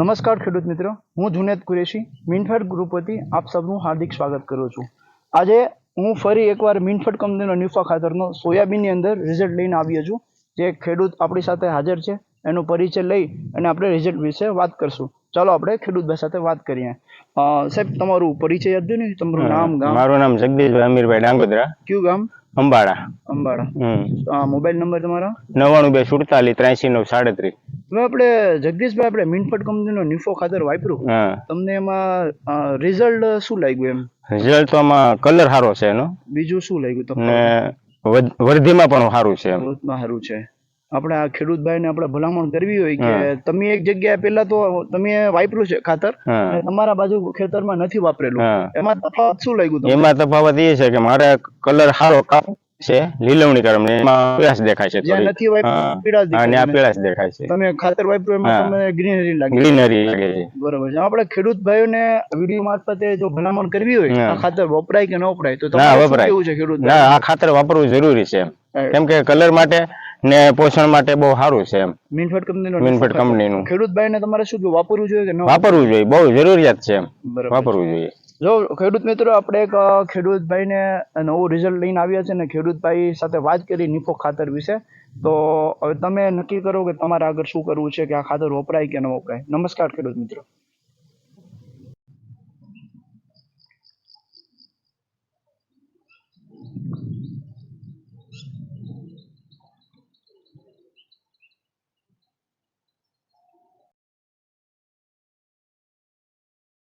નમસ્કાર ખેડૂત મિત્રો હું જુનેદ કુરેશી મિનફેડ ગ્રુપ વતી આપ સૌનું હાર્દિક સ્વાગત કરું છું. આજે હું ફરી એકવાર મિનફેડ કંપનીનો ન્યુફા ખાતરનો સોયાબીનની અંદર રિઝલ્ટ લઈને આવ્યો છું. જે ખેડૂત આપણી સાથે હાજર છે એનો પરિચય લઈ અને આપણે રિઝલ્ટ વિશે વાત કરશું. ચાલો આપણે ખેડૂતભાઈ સાથે વાત કરીએ. સાહેબ તમારું પરિચય આપજો ને તમારું નામ ગામ. મારું નામ જગદીશભાઈ અમીરભાઈ ડાંગોદરા. કયું ગામ? અંબાડા. અંબાડા. મોબાઈલ નંબર તમારો? નવ્વાણું બે સુડતાલીસ ત્રાસી નવ સાડત્રીસ. હવે આપણે જગદીશભાઈ આપણે મિનફેડ કંપનીનો નિફો ખાતર વાપર્યું. તમને એમાં રિઝલ્ટ શું લાગ્યું એમ? રિઝલ્ટ તો આમાં કલર સારો છે એનો. બીજું શું લાગ્યું તમને? વર્ધીમાં પણ સારું છે ગ્રોથમાં સારું છે. આપણે આ ખેડૂતભાઈને આપણે ભલામણ કરવી હોય કે તમે એક જગ્યાએ પહેલા તો તમે વાપર્યું છે ખાતર તમારા બાજુ ખેતરમાં નથી વાપરેલું. એમાં તફાવત શું લાગ્યું એમાં તફાવત એ છે કે મારે કલર સારો કાપ. છે. લીલવણી કરવા એમાં પીળાશ દેખાય છે થોડી. નથી વાપર્યું હા. પીળા અને આ પીળાશ દેખાય છે. તમે ખાતર વાપરો એમાં તમને ગ્રીનરી લાગે. ગ્રીનરી લાગે છે. બરોબર છે. આપણે ખેડૂત ભાઈઓને વીડિયો મારફતે જો ભલામણ કરવી હોય આ ખાતર વપરાય કે ન વપરાય તો તમારે શું કેવું છે ખેડૂત ના આ ખાતર વાપરવું જરૂરી છે કેમ કે કલર માટે ને પોષણ માટે બહુ સારું છે એમ. મિનફેડ કંપનીનો મિનફેડ કંપનીનું. ખેડૂત ભાઈને તમારે શું વાપરવું જોઈએ કે ન વાપરવું જોઈએ. બહુ જરૂરિયાત છે એમ. વાપરવું જોઈએ. જો, ખેડૂત મિત્રો, આપણે એક ખેડૂતભાઈને નવું રિઝલ્ટ લઈને આવ્યા છે ને ખેડૂતભાઈ સાથે વાત કરી નિફો ખાતર વિશે, તો હવે તમે નક્કી કરો કે તમારે આગળ શું કરવું છે, કે આ ખાતર વપરાય કે ન વપરાય. નમસ્કાર ખેડૂત મિત્રો.